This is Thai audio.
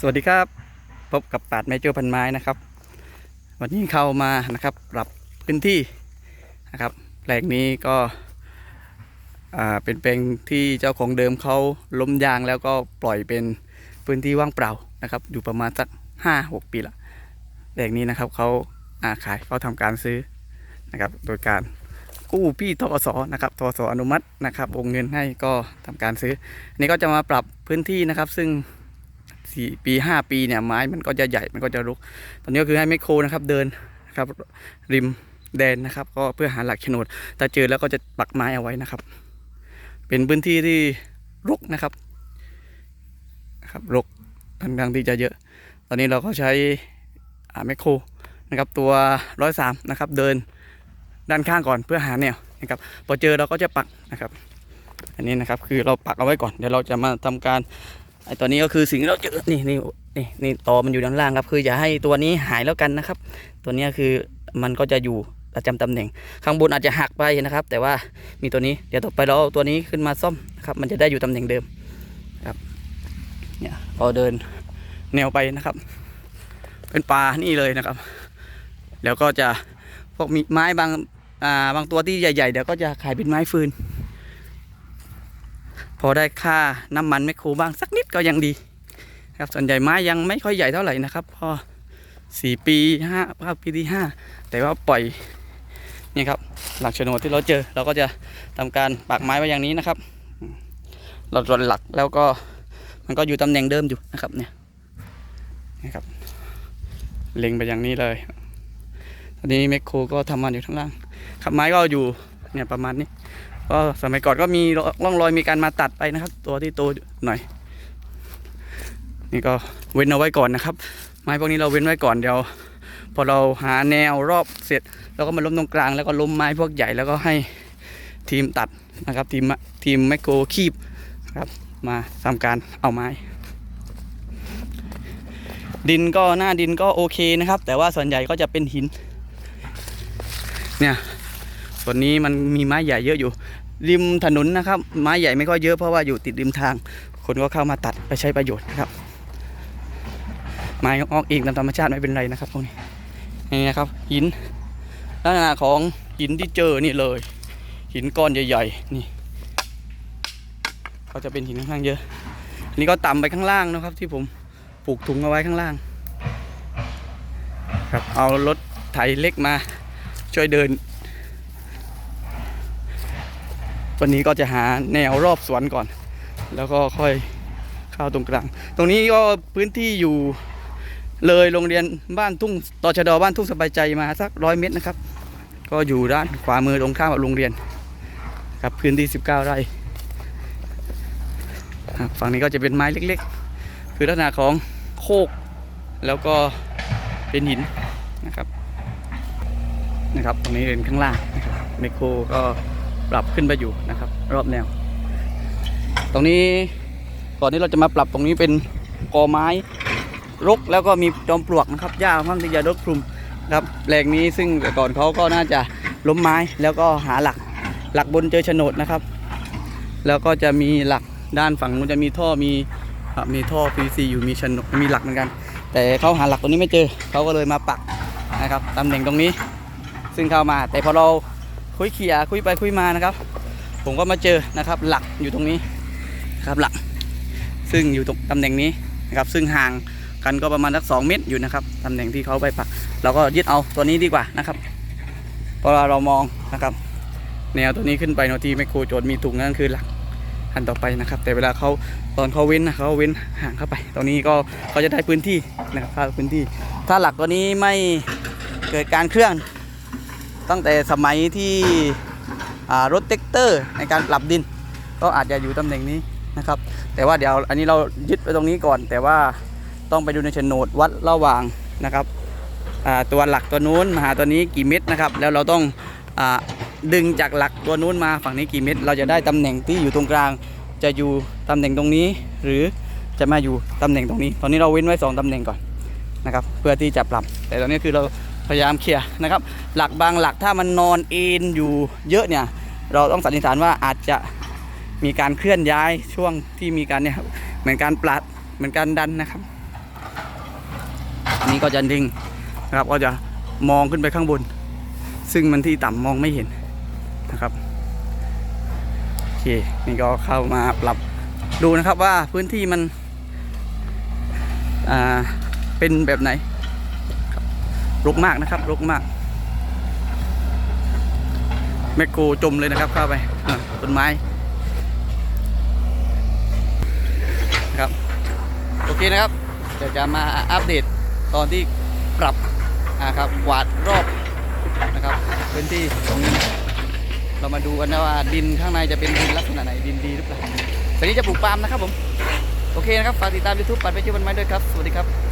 สวัสดีครับพบกับปาดไม้โจพันไม้นะครับ วันนี้เข้ามานะครับปรับพื้นที่นะครับแปลงนี้ก็เป็นแปลงที่เจ้าของเดิมเขาล้มยางแล้วก็ปล่อยเป็นพื้นที่ว่างเปล่านะครับ อยู่ประมาณสักห้าหกปีละแปลงนี้นะครับเขาอาขายเขาทำการซื้อนะครับ โดยการกู้พี่ทกสนะครับทกสอนุมัตินะครับวงเงินให้ก็ทำการซื้อนนี้ก็จะมาปรับพื้นที่นะครับ ซึ่ง สี่ปีห้าปีเนี่ยไม้มันก็จะใหญ่มันก็จะรุก ตอนนี้ก็คือให้ไมคโครนะครับเดินนะครับริมแดนนะครับก็เพื่อหาหลักโฉนดถ้าเจอแล้วก็จะปักไม้เอาไว้นะครับ เป็นพื้นที่ที่รกนะครับครับรกค่อนข้างที่จะเยอะ ตอนนี้เราก็ใช้อ่าไมคโครนะครับตัวร้อยสามนะครับเดินด้านข้างก่อนเพื่อหาแนวนะครับพอเจอเราก็จะปักนะครับ อันนี้นะครับคือเราปักเอาไว้ก่อนเดี๋ยวเราจะมาทำการ ไอตัวนี้ก็คือสิ่งที่เราเจอนี่นี่นี่นี่ตอมันอยู่ด้านล่างครับ คืออย่าให้ตัวนี้หายแล้วกันนะครับ ตัวนี้คือมันก็จะอยู่ประจำตำแหน่ง ข้างบนอาจจะหักไปนะครับ แต่ว่ามีตัวนี้เดี๋ยวต่อไปเราเอาตัวนี้ขึ้นมาซ่อมนะครับ มันจะได้อยู่ตำแหน่งเดิมครับเนี่ยเราเดินแนวไปนะครับ เป็นปลานี่เลยนะครับ แล้วก็จะพวกมีไม้บางอ่าบางตัวที่ใหญ่ๆเดี๋ยวก็จะขายเป็นไม้ฟืน พอได้ค่าน้ำมันแมคโครบ้างสักนิดก็ยังดีครับส่วนใหญ่ไม้ยังไม่ค่อยใหญ่เท่าไหร่นะครับ พอสี่ปีห้าเข้าปีที่ห้าแต่ว่าปล่อยนี่ครับหลักโฉนดที่เราเจอ เราก็จะทำการปักไม้ไว้อย่างนี้นะครับเราตรวจหลักแล้วก็มันก็อยู่ตำแหน่งเดิมอยู่นะครับเนี่ยนะครับเล็งไปอย่างนี้เลย ตอนนี้แมคโครก็ทำมันอยู่ข้างล่างครับไม้ก็อยู่เนี่ยประมาณนี้ ก็สมัยก่อนก็มีร่องรอยมีการมาตัดไปนะครับ ตัวที่โตหน่อย นี่ก็เว้นเอาไว้ก่อนนะครับ ไม้พวกนี้เราเว้นไว้ก่อนเดี๋ยวพอเราหาแนวรอบเสร็จเราก็มาล้มตรงกลาง แล้วก็ล้มไม้พวกใหญ่แล้วก็ให้ทีมตัดนะครับทีมทีมแมคโครคีบครับมาทำการเอาไม้ ดินก็หน้าดินก็โอเคนะครับ แต่ว่าส่วนใหญ่ก็จะเป็นหินเนี่ย ส่วนนี้มันมีไม้ใหญ่เยอะอยู่ ริมถนนนะครับ ไม้ใหญ่ไม่ค่อยเยอะเพราะว่าอยู่ติดริมทาง คนก็เข้ามาตัดไปใช้ประโยชน์นะครับ ไม้ออกเองตามธรรมชาติไม่เป็นไรนะครับพวกนี้นี่นะครับ หินลักษณะของหินที่เจอนี่เลย หินก้อนใหญ่ๆนี่เขาจะเป็นหินค่อนข้างเยอะอันนี้ก็ต่ำไปข้างล่างนะครับ ที่ผมปลูกถุงเอาไว้ข้างล่าง ครับเอารถไถเล็กมาช่วยเดิน วันนี้ก็จะหาแนวรอบสวนก่อน แล้วก็ค่อยเข้าตรงกลาง ตรงนี้ก็พื้นที่อยู่เลยโรงเรียนบ้านทุ่งตชดบ้านทุ่งสบายใจมาสักร้อยเมตรนะครับ ก็อยู่ด้านขวามือตรงข้ามกับโรงเรียนครับพื้นที่ 19 ไร่ฝั่งนี้ก็จะเป็นไม้เล็กๆ คือลักษณะของโคก แล้วก็เป็นหินนะครับนะครับ ตรงนี้เป็นข้างล่างนะครับไมโครก็ ปรับขึ้นไปอยู่นะครับ รอบแนว ตรงนี้ก่อนที่เราจะมาปรับตรงนี้เป็นกอไม้รกแล้วก็มีจอมปลวกนะครับหญ้าค่อนข้างที่จะรกคลุมนะครับแปลงนี้ซึ่งแต่ก่อนเขาก็น่าจะล้มไม้แล้วก็หาหลักหลักบนเจอโฉนดนะครับ แล้วก็จะมีหลักด้านฝั่งนู้นจะมีท่อมีมีท่อ PVC อยู่มีโฉนดมีหลักเหมือนกัน แต่เขาหาหลักตรงนี้ไม่เจอเขาก็เลยมาปักนะครับตำแหน่งตรงนี้ ซึ่งเข้ามาแต่พอเรา คุยเขี่ยคุยไปคุยมานะครับ ผมก็มาเจอนะครับหลักอยู่ตรงนี้นะครับหลัก ซึ่งอยู่ตรงตำแหน่งนี้นะครับซึ่งห่างกันก็ประมาณสักสองเมตรอยู่นะครับตำแหน่งที่เขาไปปัก เราก็ยึดเอาตัวนี้ดีกว่านะครับเพราะเรามองนะครับ แนวตัวนี้ขึ้นไปเนาทีไมโครโจทย์มีถุงนั่นคือหลักอันต่อไปนะครับ แต่เวลาเขาตอนเขาเว้นนะเขาเว้นห่างเข้าไปตรงนี้ก็เขาจะได้พื้นที่นะครับพื้นที่ ถ้าหลักตัวนี้ไม่เกิดการเคลื่อน ตั้งแต่สมัยที่รถเต็กเตอร์ในการปรับดิน ก็อาจจะอยู่ตำแหน่งนี้นะครับ แต่ว่าเดี๋ยวอันนี้เรายึดไปตรงนี้ก่อน แต่ว่าต้องไปดูในโฉนดวัดระหว่างนะครับตัวหลักตัวนู้นมาหาตัวนี้กี่เม็ดนะครับ แล้วเราต้องอดึงจากหลักตัวนู้นมาฝั่งนี้กี่เม็ดเราจะได้ตำแหน่งที่อยู่ตรงกลาง จะอยู่ตำแหน่งตรงนี้ หรือจะมาอยู่ตำแหน่งตรงนี้ ตอนนี้เราเว้นไว้สองตำแหน่งก่อนนะครับ เพื่อที่จะปรับ แต่ตอนนี้คือเรา พยายามเคลียร์นะครับ หลักบางหลักถ้ามันนอนเอ็นอยู่เยอะเนี่ย เราต้องสันนิษฐานว่าอาจจะมีการเคลื่อนย้ายช่วงที่มีการเนี่ยเหมือนการปลัดเหมือนการดันนะครับนี้ก็จะดิ่งนะครับก็จะมองขึ้นไปข้างบน ซึ่งมันที่ต่ำมองไม่เห็นนะครับโอเคนี่ก็เข้ามาปรับดูนะครับว่าพื้นที่มันอ่าเป็นแบบไหน รกมากนะครับรกมาก แมคโครจมเลยนะครับเข้าไปต้นไม้นะครับโอเคนะครับเดี๋ยวจะมาอัปเดตตอนที่ปรับอ่าครับกวาดรอบนะครับพื้นที่ตรงนี้เรามาดูกันนะว่าดินข้างในจะเป็นดินลักษณะไหนดินดีหรือเปล่าตอนนี้จะปลูกปาล์มนะครับผมโอเคนะครับฝากติดตาม YouTube ปัดไปชื่อวันไม้ด้วยครับ สวัสดีครับ